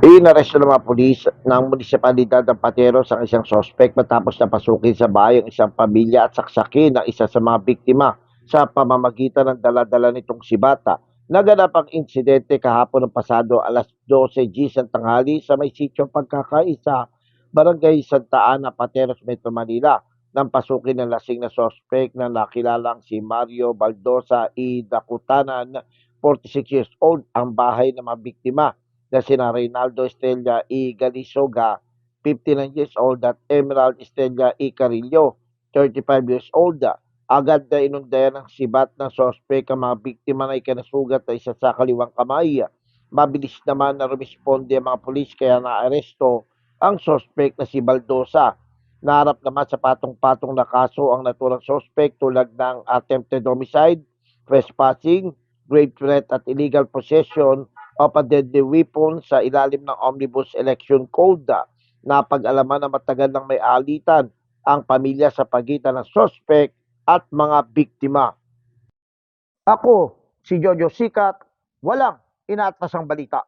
Inaresto ng mga pulis ng munisipalidad ng Patero sa isang sospek matapos na pasukin sa bahay ang isang pamilya at saksakin ng isa sa mga biktima sa pamamagitan ng daladala nitong si Bata. Naganap ang insidente kahapon ng pasado alas 12 G ng tanghali sa may sityo pagkakaisa, Barangay Santa Ana, Pateros, Metro Manila nang pasukin ng lasing na sospek na nakilalang si Mario Baldosa E. Dakutanan, 46 years old, ang bahay ng mga biktima na sina Reynaldo Estrella E. Galisoga, 59 years old, at Emerald Estrella E. Carillo, 35 years old. Agad na inundayan ng sibat ng sospek ang mga biktima na ikanasugat na isa sa kaliwang kamay. Mabilis naman na rumisponde ang mga pulis kaya naaresto ang sospek na si Baldosa. Naharap naman sa patong-patong na kaso ang naturang sospek tulad ng attempted homicide, trespassing, grave threat at illegal possession of a weapon sa ilalim ng Omnibus Election Code. Napag-alaman na matagal nang may alitan ang pamilya sa pagitan ng sospek at mga biktima. Ako, si Jojo Sikat, walang inaatasang balita.